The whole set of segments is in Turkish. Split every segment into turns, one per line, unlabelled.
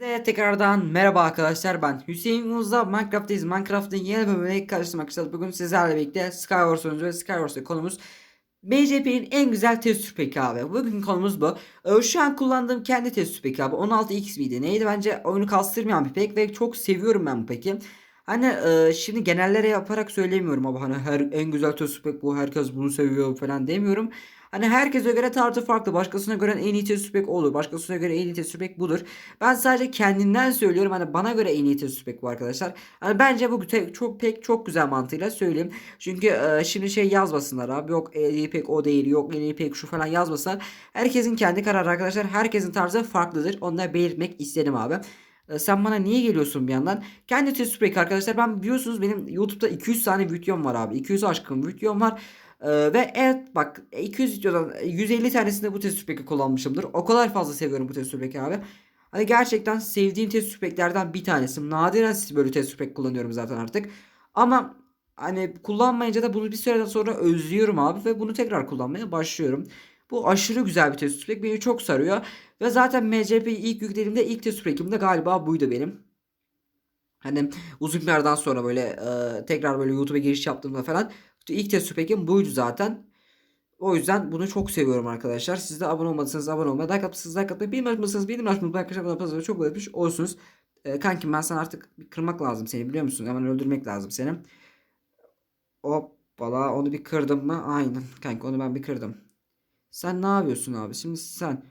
Ve tekrardan merhaba arkadaşlar ben Hüseyin Uzda Minecraft'tayız. Minecraft'ın yeni bölümüne karşılamak arkadaşlar. Bugün sizlerle birlikte Skywars oynuyoruz ve Skywars'ta konumuz BJP'nin en güzel test peki abi. Bugün konumuz bu. Ee, Şu an kullandığım kendi test peki abi. 16x miydi neydi bence oyunu kastırmayan bir pek ve çok seviyorum ben bu peki. Hani e, şimdi genellere yaparak söylemiyorum ama hani her en güzel test pek bu herkes bunu seviyor falan demiyorum. Hani herkese göre tartı farklı. Başkasına göre en iyi test spek olur. Başkasına göre en iyi test spek budur. Ben sadece kendimden söylüyorum. Hani bana göre en iyi test spek bu arkadaşlar. Hani bence bu çok pek çok güzel mantığıyla söyleyeyim. Çünkü e, şimdi şey yazmasınlar abi. Yok en iyi pek o değil. Yok en iyi pek şu falan yazmasınlar. Herkesin kendi kararı arkadaşlar. Herkesin tarzı farklıdır. Onu da belirtmek istedim abi. E, Sen bana niye geliyorsun bir yandan? Kendi test spek arkadaşlar. Ben biliyorsunuz benim YouTube'da 200 tane videom var abi. 200 aşkın videom var. Ee, ve evet bak 200 videodan 150 tanesinde bu test peki kullanmışımdır. O kadar fazla seviyorum bu test peki abi. Hani gerçekten sevdiğim test peklerden bir tanesi. Nadiren böyle test pek kullanıyorum zaten artık. Ama hani kullanmayınca da bunu bir süreden sonra özlüyorum abi ve bunu tekrar kullanmaya başlıyorum. Bu aşırı güzel bir test pek beni çok sarıyor. Ve zaten MCP'yi ilk yüklediğimde ilk test pek'im de galiba buydu benim. Hani uzun bir aradan sonra böyle e, tekrar böyle YouTube'a giriş yaptığımda falan ilk test packim buydu zaten. O yüzden bunu çok seviyorum arkadaşlar. Siz de abone olmadıysanız abone olmayı, like atmışsınız, like atmayı, bilmem mısınız, bilmem mısınız, arkadaşlar abone olmayı çok öpmüş olsunuz. E, kankim ben sana artık kırmak lazım seni biliyor musun? Hemen öldürmek lazım seni. Hoppala onu bir kırdım mı? Aynen kanka onu ben bir kırdım. Sen ne yapıyorsun abi? Şimdi sen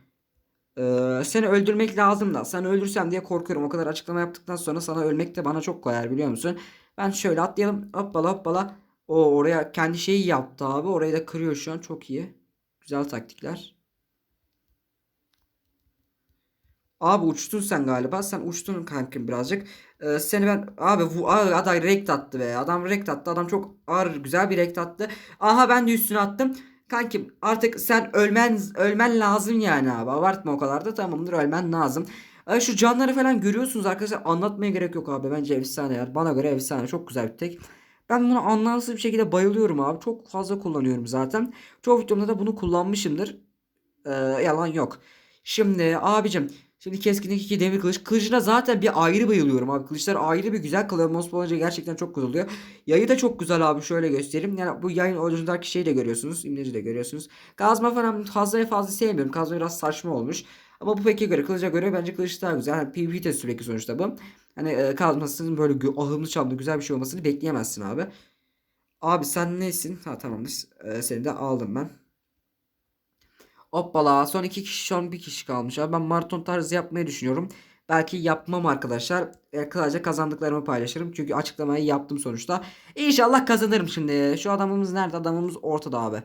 ee, seni öldürmek lazım da sen öldürsem diye korkuyorum. O kadar açıklama yaptıktan sonra sana ölmek de bana çok koyar biliyor musun? Ben şöyle atlayalım. Hoppala hoppala. O oraya kendi şeyi yaptı abi. Orayı da kırıyor şu an. Çok iyi. Güzel taktikler. Abi uçtun sen galiba. Sen uçtun kankim birazcık. Ee, seni ben abi bu Aa, adam rekt attı be. Adam rekt attı. Adam çok ağır güzel bir rekt attı. Aha ben de üstüne attım. Kankim artık sen ölmen ölmen lazım yani abi. Abartma o kadar da tamamdır ölmen lazım. Ee, şu canları falan görüyorsunuz arkadaşlar. Anlatmaya gerek yok abi. Bence efsane yer. Bana göre efsane. Çok güzel bir tek. Ben bunu anlamsız bir şekilde bayılıyorum abi. Çok fazla kullanıyorum zaten. Çoğu videomda da bunu kullanmışımdır. Ee, yalan yok. Şimdi abicim. Şimdi keskinlik 2 demir kılıç. Kılıcına zaten bir ayrı bayılıyorum abi. Kılıçlar ayrı bir güzel kalıyor. Most olunca gerçekten çok güzel oluyor. Yayı da çok güzel abi. Şöyle göstereyim. Yani bu yayın ucundaki şeyi de görüyorsunuz. İmleci de görüyorsunuz. Kazma falan fazla fazla sevmiyorum. Kazma biraz saçma olmuş. Ama bu peki göre kılıca göre bence kılıç daha güzel. Hani PvP de sürekli sonuçta bu. Hani e, kazmasının böyle ahımlı çamlı güzel bir şey olmasını bekleyemezsin abi. Abi sen nesin? Ha tamamdır. E, seni de aldım ben. Hoppala son iki kişi son bir kişi kalmış. Abi ben maraton tarzı yapmayı düşünüyorum. Belki yapmam arkadaşlar. E, Sadece kazandıklarımı paylaşırım. Çünkü açıklamayı yaptım sonuçta. İnşallah kazanırım şimdi. Şu adamımız nerede? Adamımız ortada abi.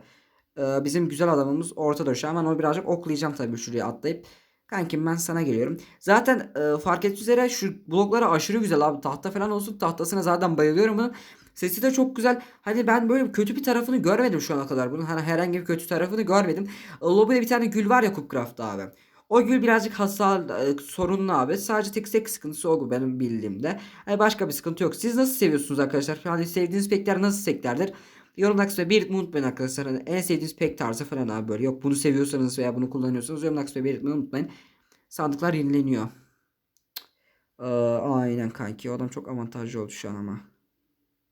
Ee, bizim güzel adamımız ortada şu an. Ben onu birazcık oklayacağım tabii şuraya atlayıp. Kankim ben sana geliyorum. Zaten e, fark ettiğiniz üzere şu blokları aşırı güzel abi. Tahta falan olsun. Tahtasına zaten bayılıyorum bunun. Sesi de çok güzel. Hani ben böyle kötü bir tarafını görmedim şu ana kadar. Bunun hani herhangi bir kötü tarafını görmedim. E, Lobby'de bir tane gül var ya Coopcraft'ta abi. O gül birazcık hasar e, sorunlu abi. Sadece tek tek sıkıntısı o benim bildiğimde. Hani başka bir sıkıntı yok. Siz nasıl seviyorsunuz arkadaşlar? Hani sevdiğiniz pekler nasıl peklerdir? Yorumlar kısmına belirtmeyi unutmayın arkadaşlar. Hani en sevdiğiniz pek tarzı falan abi böyle. Yok bunu seviyorsanız veya bunu kullanıyorsanız yorumlar kısmına belirtmeyi unutmayın. Sandıklar yenileniyor. Ee, aynen kanki. O adam çok avantajlı oldu şu an ama.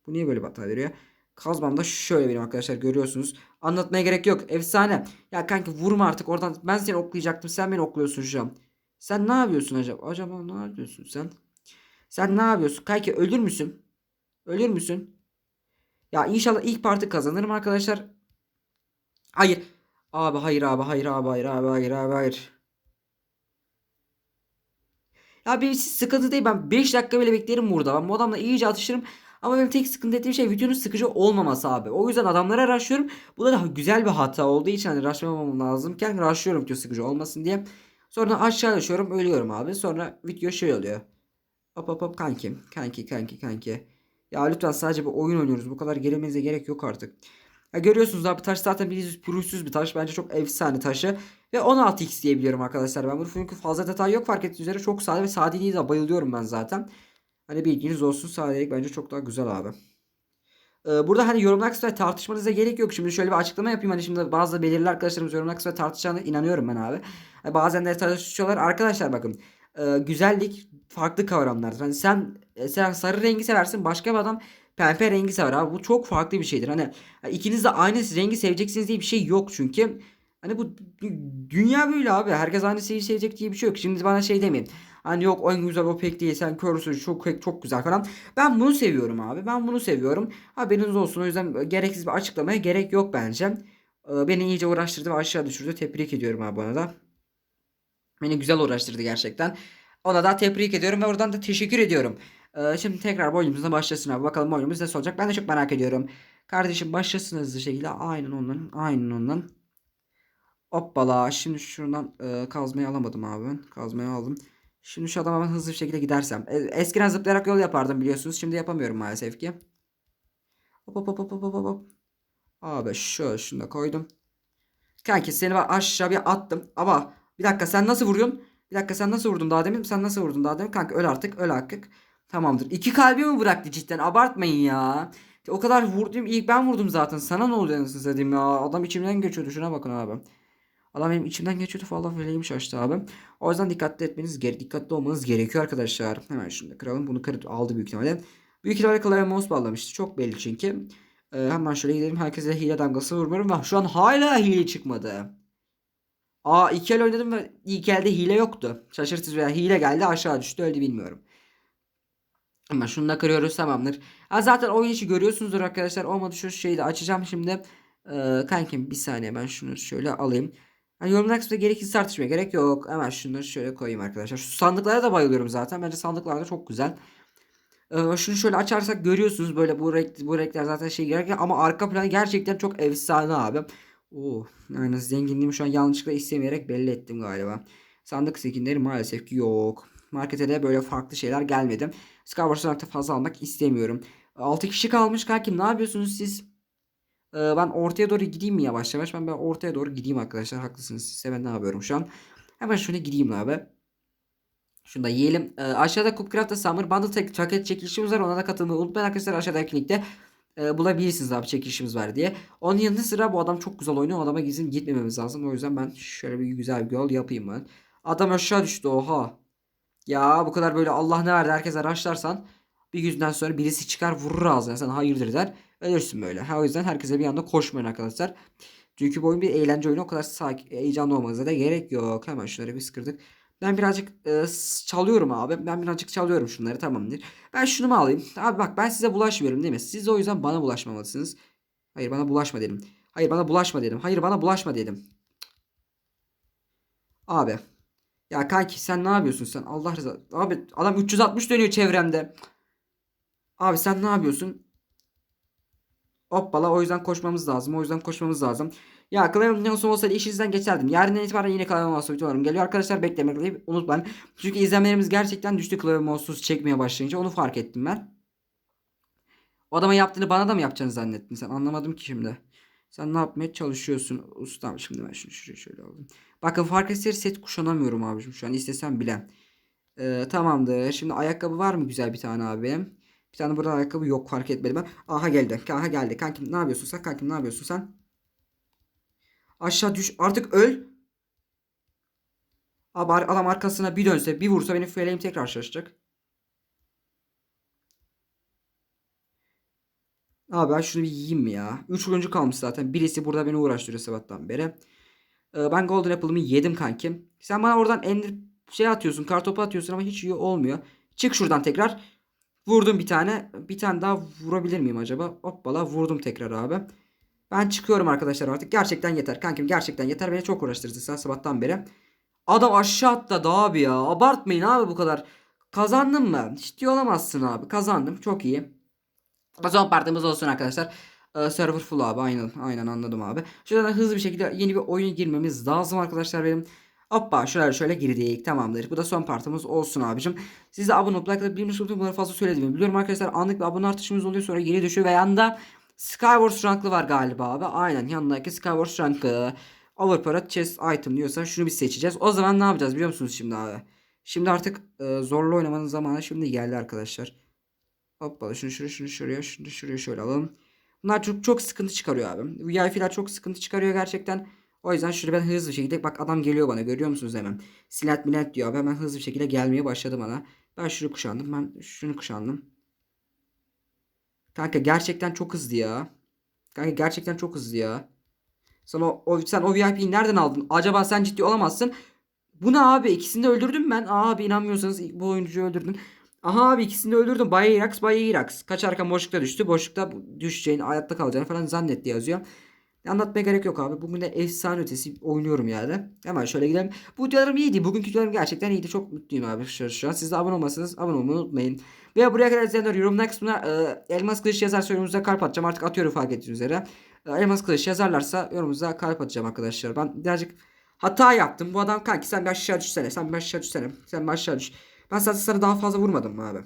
Bu niye böyle bir hata veriyor? Kazmam da şöyle benim arkadaşlar görüyorsunuz. Anlatmaya gerek yok. Efsane. Ya kanki vurma artık oradan. Ben seni oklayacaktım. Sen beni okluyorsun şu an. Sen ne yapıyorsun acaba? Acaba ne yapıyorsun sen? Sen ne yapıyorsun? Kanki ölür müsün? Ölür müsün? Ya inşallah ilk parti kazanırım arkadaşlar. Hayır. Abi hayır abi hayır abi hayır abi hayır abi hayır. Ya benim siz sıkıntı değil. Ben 5 dakika bile beklerim burada. Ben bu adamla iyice atışırım. Ama benim tek sıkıntı ettiğim şey videonun sıkıcı olmaması abi. O yüzden adamlara rushlıyorum. Bu da güzel bir hata olduğu için hani rushlamamam lazımken rushlıyorum video sıkıcı olmasın diye. Sonra aşağı düşüyorum ölüyorum abi. Sonra video şey oluyor. Hop hop hop kankim. Kanki kanki kanki. Ya lütfen sadece bir oyun oynuyoruz. Bu kadar gerilmenize gerek yok artık. Ya görüyorsunuz abi taş zaten bir pürüzsüz bir taş. Bence çok efsane taşı. Ve 16x diyebiliyorum arkadaşlar ben bunu. Çünkü fazla detay yok fark ettiğiniz üzere. Çok sade ve sadeliği de bayılıyorum ben zaten. Hani bilginiz olsun sadelik bence çok daha güzel abi. Ee, burada hani yorumlar kısmında tartışmanıza gerek yok. Şimdi şöyle bir açıklama yapayım. Hani şimdi bazı belirli arkadaşlarımız yorumlar kısmında tartışacağına inanıyorum ben abi. Hani bazen de tartışıyorlar. Arkadaşlar bakın. e, güzellik farklı kavramlardır. Hani sen e, sen sarı rengi seversin başka bir adam pembe rengi sever abi. Bu çok farklı bir şeydir. Hani ikiniz de aynı rengi seveceksiniz diye bir şey yok çünkü. Hani bu dü- dünya böyle abi. Herkes aynı şeyi sevecek diye bir şey yok. Şimdi bana şey demeyin. Hani yok en güzel o pek değil sen körsün çok çok güzel falan. Ben bunu seviyorum abi. Ben bunu seviyorum. Haberiniz olsun. O yüzden gereksiz bir açıklamaya gerek yok bence. Ee, Beni iyice uğraştırdı ve aşağı düşürdü. Tebrik ediyorum abi bana da. Beni güzel uğraştırdı gerçekten. Ona da tebrik ediyorum ve oradan da teşekkür ediyorum. Ee, şimdi tekrar bu oyunumuza başlasın abi. Bakalım oyunumuz nasıl olacak. Ben de çok merak ediyorum. Kardeşim başlasın hızlı şekilde. Aynen ondan. Aynen ondan. Hoppala. Şimdi şuradan e, kazmayı alamadım abi. Kazmayı aldım. Şimdi şu adama ben hızlı bir şekilde gidersem. E, eskiden zıplayarak yol yapardım biliyorsunuz. Şimdi yapamıyorum maalesef ki. Hop hop hop hop hop hop. Abi şöyle şunu da koydum. Kanki seni ben aşağı bir attım. Ama bir dakika sen nasıl vuruyorsun? Bir dakika sen nasıl vurdun daha demin? Sen nasıl vurdun daha demin? Kanka öl artık öl artık. Tamamdır. İki kalbi mi bıraktı cidden? Abartmayın ya. O kadar vurdum. ilk ben vurdum zaten. Sana ne oluyor anasını satayım ya. Adam içimden geçiyordu. Şuna bakın abi. Adam benim içimden geçiyordu falan böyleyim şaştı abi. O yüzden dikkatli etmeniz gere dikkatli olmanız gerekiyor arkadaşlar. Hemen şunu da kıralım. Bunu kırıp aldı büyük ihtimalle. Büyük ihtimalle klavye mouse bağlamıştı. Çok belli çünkü. Ee, hemen şöyle gidelim. Herkese hile damgası vurmuyorum. Ve şu an hala hile çıkmadı. Aa ilk el oynadım ve ilk elde hile yoktu. Şaşırtıcı veya hile geldi aşağı düştü öyle bilmiyorum. Ama şunu da kırıyoruz tamamdır. Ha, zaten oyun içi görüyorsunuzdur arkadaşlar. Olmadı şu şeyi de açacağım şimdi. Ee, kankim bir saniye ben şunu şöyle alayım. Hani yorumlar kısmında gerekirse tartışmaya gerek yok. Hemen şunları şöyle koyayım arkadaşlar. Şu sandıklara da bayılıyorum zaten. Bence sandıklar da çok güzel. Ee, şunu şöyle açarsak görüyorsunuz böyle bu renk bu renkler zaten şey gerek ama arka planı gerçekten çok efsane abi. Oo, yani zenginliğimi şu an yanlışlıkla istemeyerek belli ettim galiba. Sandık skinleri maalesef ki yok. Markete de böyle farklı şeyler gelmedi. Skywars Rank'ta fazla almak istemiyorum. 6 kişi kalmış kankim ne yapıyorsunuz siz? Ben ortaya doğru gideyim mi yavaş yavaş? Ben, ben ortaya doğru gideyim arkadaşlar. Haklısınız. Size ben ne yapıyorum şu an? Hemen şöyle gideyim abi. Şunu da yiyelim. Ee, aşağıda Cookcraft'ta Summer Bundle tek paket çekilişimiz var. Ona da katılmayı unutmayın arkadaşlar. Aşağıdaki linkte e, bulabilirsiniz abi çekilişimiz var diye. Onun yanında sıra bu adam çok güzel oynuyor. O adama gizli gitmememiz lazım. O yüzden ben şöyle bir güzel bir yol yapayım ben. Adam aşağı düştü oha. Ya bu kadar böyle Allah ne verdi herkes araçlarsan bir yüzden sonra birisi çıkar vurur ağzına sen hayırdır der. Ölürsün böyle. Ha, o yüzden herkese bir anda koşmayın arkadaşlar. Çünkü bu oyun bir eğlence oyunu o kadar sakin, heyecanlı olmanıza da gerek yok. Hemen şunları bir sıkırdık. Ben birazcık e, çalıyorum abi. Ben birazcık çalıyorum şunları tamamdır. Ben şunu mu alayım? Abi bak ben size bulaşmıyorum değil mi? Siz de o yüzden bana bulaşmamalısınız. Hayır bana bulaşma dedim. Hayır bana bulaşma dedim. Hayır bana bulaşma dedim. Abi. Ya kanki sen ne yapıyorsun sen? Allah rızası. Abi adam 360 dönüyor çevremde. Abi sen ne yapıyorsun? Hoppala o yüzden koşmamız lazım. O yüzden koşmamız lazım. Ya Klavye Mouse olsaydı işinizden geçerdim. Yarından itibaren yine Klavye Mouse videolarım geliyor. Arkadaşlar beklemeyi unutmayın. Çünkü izlenmelerimiz gerçekten düştü Klavye Mouse'suz çekmeye başlayınca. Onu fark ettim ben. O adama yaptığını bana da mı yapacaksını zannettin sen? Anlamadım ki şimdi. Sen ne yapmaya çalışıyorsun ustam? Şimdi ben şunu şuraya şöyle aldım. Bakın fark eseri set kuşanamıyorum abicim şu an istesem bile. Ee, tamamdır. Şimdi ayakkabı var mı güzel bir tane abi benim? Bir tane burada ayakkabı yok fark etmedim ben. Aha geldi. Aha geldi. Kankim ne yapıyorsun sen? Kankim ne yapıyorsun sen? Aşağı düş. Artık öl. Abi adam arkasına bir dönse bir vursa benim feleğim tekrar şaşacak. Abi ben şunu bir yiyeyim mi ya? 3 oyuncu kalmış zaten. Birisi burada beni uğraştırıyor sabahtan beri. Ee, ben Golden Apple'ımı yedim kankim. Sen bana oradan ender şey atıyorsun. Kartopu atıyorsun ama hiç iyi olmuyor. Çık şuradan tekrar. Vurdum bir tane. Bir tane daha vurabilir miyim acaba? Hoppala vurdum tekrar abi. Ben çıkıyorum arkadaşlar artık. Gerçekten yeter. Kankim gerçekten yeter. Beni çok uğraştırdın sen sabahtan beri. Adam aşağı atladı abi ya. Abartmayın abi bu kadar. Kazandım mı? Ciddi olamazsın abi. Kazandım. Çok iyi. Son partimiz olsun arkadaşlar. Ee, server full abi. Aynen, aynen anladım abi. Şuradan hızlı bir şekilde yeni bir oyun girmemiz lazım arkadaşlar benim. Hoppa şöyle şöyle girdik tamamdır. Bu da son partimiz olsun abicim. Siz de abone olup like atıp bilmiş olduğum bunları fazla söyledim. Biliyorum arkadaşlar anlık bir abone artışımız oluyor sonra geri düşüyor ve yanında Skywars ranklı var galiba abi. Aynen yanındaki Skywars rankı. Overpowered chest item diyorsa şunu biz seçeceğiz. O zaman ne yapacağız biliyor musunuz şimdi abi? Şimdi artık e, zorlu oynamanın zamanı şimdi geldi arkadaşlar. Hoppala şunu şuraya şunu şuraya şunu şuraya şöyle alalım. Bunlar çok çok sıkıntı çıkarıyor abi. VIP'ler çok sıkıntı çıkarıyor gerçekten. O yüzden şurada ben hızlı bir şekilde bak adam geliyor bana görüyor musunuz hemen. Silat milat diyor abi hemen hızlı bir şekilde gelmeye başladı bana. Ben şunu kuşandım ben şunu kuşandım. Kanka gerçekten çok hızlı ya. Kanka gerçekten çok hızlı ya. Sen o, o sen o VIP'yi nereden aldın? Acaba sen ciddi olamazsın. Bu ne abi? İkisini de öldürdüm ben. Aa, abi inanmıyorsanız bu oyuncuyu öldürdün. Aha abi ikisini de öldürdüm. Bay Irax, Bay Irax. Kaçarken boşlukta düştü. Boşlukta düşeceğini, hayatta kalacağını falan zannetti yazıyor. Anlatmaya gerek yok abi. Bugün de efsane ötesi oynuyorum yani. Hemen şöyle gidelim. Bu videolarım iyiydi. Bugünkü videolarım gerçekten iyiydi. Çok mutluyum abi şu, şu an. Siz de abone olmasanız abone olmayı unutmayın. Ve buraya kadar izleyenler yorumlar kısmına e, elmas kılıç yazarsa yorumunuza kalp atacağım. Artık atıyorum fark ettiğiniz üzere. E, elmas kılıç yazarlarsa yorumunuza kalp atacağım arkadaşlar. Ben birazcık hata yaptım. Bu adam kanki sen bir aşağı düşsene. Sen bir aşağı düşsene. Sen bir aşağı düş. Ben zaten sana daha fazla vurmadım abi?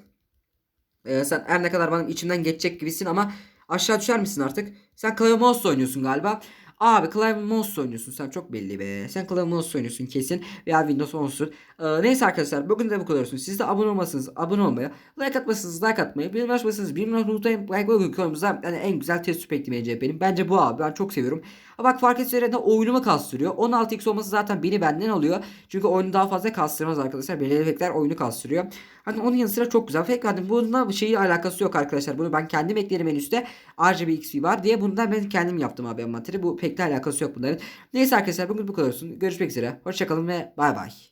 Ee, sen her ne kadar benim içimden geçecek gibisin ama aşağı düşer misin artık? Sen Clive Mouse oynuyorsun galiba. Abi Clive Mouse oynuyorsun sen çok belli be. Sen Clive Mouse oynuyorsun kesin veya Windows 10'sun. Ee, neyse arkadaşlar bugün de bu kadar olsun. Siz de abone olmasınız abone olmayı, like atmasınız like atmayı, bildirim açmasınız bildirim unutmayın. Like bugün konumuzda yani en güzel test süpekli MC benim. Bence bu abi ben çok seviyorum. Ha bak fark etse oyunumu kastırıyor. 16x olması zaten beni benden alıyor. Çünkü oyunu daha fazla kastırmaz arkadaşlar. Belirli efektler oyunu kastırıyor. Hani onun yanı sıra çok güzel. Fakat hani bununla şeyi alakası yok arkadaşlar. Bunu ben kendim eklerim en üstte. RGB XP var diye bundan ben kendim yaptım abi envanteri. Bu pek de alakası yok bunların. Neyse arkadaşlar bugün bu kadar olsun. Görüşmek üzere. Hoşçakalın ve bay bay.